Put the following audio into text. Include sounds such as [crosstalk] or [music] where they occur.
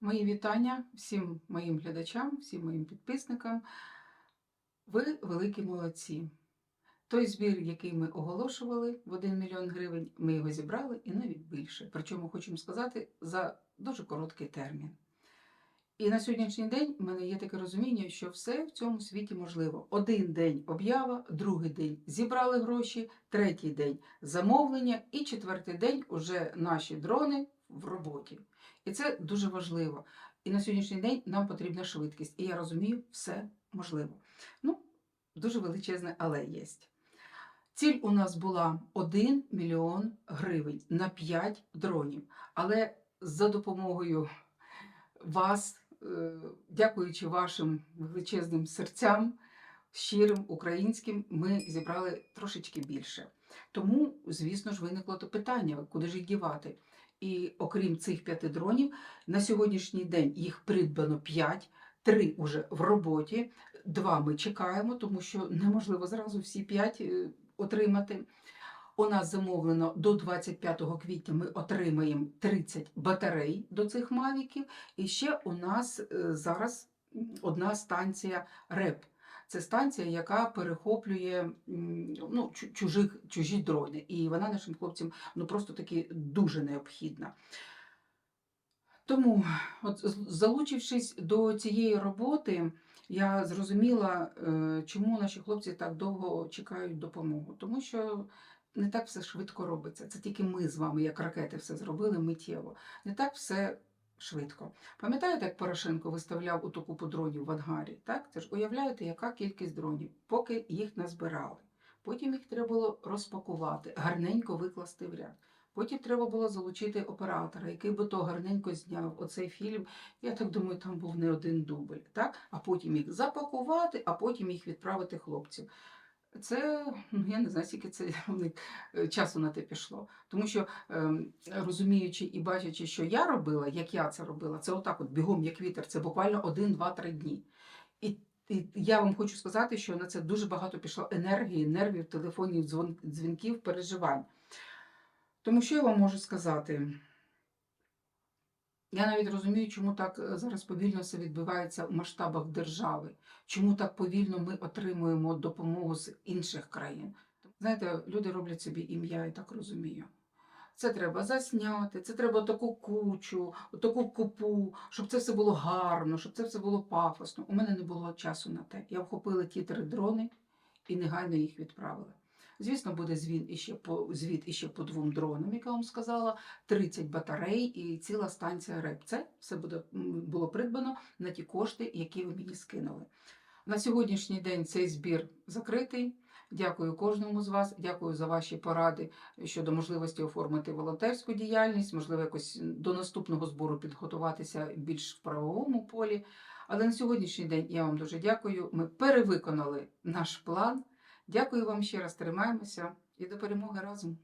Мої вітання всім моїм глядачам, всім моїм підписникам. Ви великі молодці. Той збір, який ми оголошували в 1 мільйон гривень, ми його зібрали і навіть більше. Причому хочемо сказати за дуже короткий термін. І на сьогоднішній день в мене є таке розуміння, що все в цьому світі можливо. Один день об'ява, другий день зібрали гроші, третій день замовлення, і четвертий день уже наші дрони в роботі. І це дуже важливо. І на сьогоднішній день нам потрібна швидкість. І я розумію, все можливо. Ну, дуже величезне, але є. Ціль у нас була 1 мільйон гривень на 5 дронів. Але за допомогою вас, е, дякуючи вашим величезним серцям, щирим українським, ми зібрали трошечки більше. Тому, звісно ж, виникло то питання, куди ж їх дівати. І окрім цих п'яти дронів, на сьогоднішній день їх придбано п'ять, три вже в роботі, два ми чекаємо, тому що неможливо зразу всі п'ять е, отримати. У нас замовлено до 25 квітня ми отримаємо 30 батарей до цих мавіків. І ще у нас е, зараз одна станція РЕП. Це станція, яка перехоплює ну, чу- чужих, чужі дрони. І вона нашим хлопцям ну, просто таки дуже необхідна. Тому, от, залучившись до цієї роботи, я зрозуміла, е, чому наші хлопці так довго чекають допомогу. Тому що не так все швидко робиться. Це тільки ми з вами, як ракети, все зробили миттєво. Не так все швидко. Пам'ятаєте, як Порошенко виставляв у ту купу дронів в Ангарі? Так? Це ж уявляєте, яка кількість дронів, поки їх назбирали. Потім їх треба було розпакувати, гарненько викласти в ряд. Потім треба було залучити оператора, який би то гарненько зняв оцей фільм. Я так думаю, там був не один дубль, так? а потім їх запакувати, а потім їх відправити хлопцям. Це, ну я не знаю, скільки це [laughs] у них е, часу на те пішло. Тому що ем, розуміючи і бачачи, що я робила, як я це робила, це отак от бігом, як вітер, це буквально один, два, три дні. І, і я вам хочу сказати, що на це дуже багато пішло енергії, нервів, телефонів, дзвінків, переживань. Тому що я вам можу сказати? Я навіть розумію, чому так е, зараз повільно все відбувається в масштабах держави, чому так повільно ми отримуємо допомогу з інших країн. Знаєте, люди роблять собі ім'я, я так розумію. Це треба засняти, це треба таку кучу, таку купу, щоб це все було гарно, щоб це все було пафосно. У мене не було часу на те. Я вхопила ті три дрони і негайно їх відправила. Звісно, буде звін іще по звіт іще по двом дронам, як я вам сказала, 30 батарей і ціла станція РЕП. Це все буде було придбано на ті кошти, які ви мені скинули. На сьогоднішній день цей збір закритий. Дякую кожному з вас. Дякую за ваші поради щодо можливості оформити волонтерську діяльність, можливо, якось до наступного збору підготуватися більш в правовому полі. Але на сьогоднішній день я вам дуже дякую. Ми перевиконали наш план. Дякую вам ще раз, тримаємося і до перемоги разом.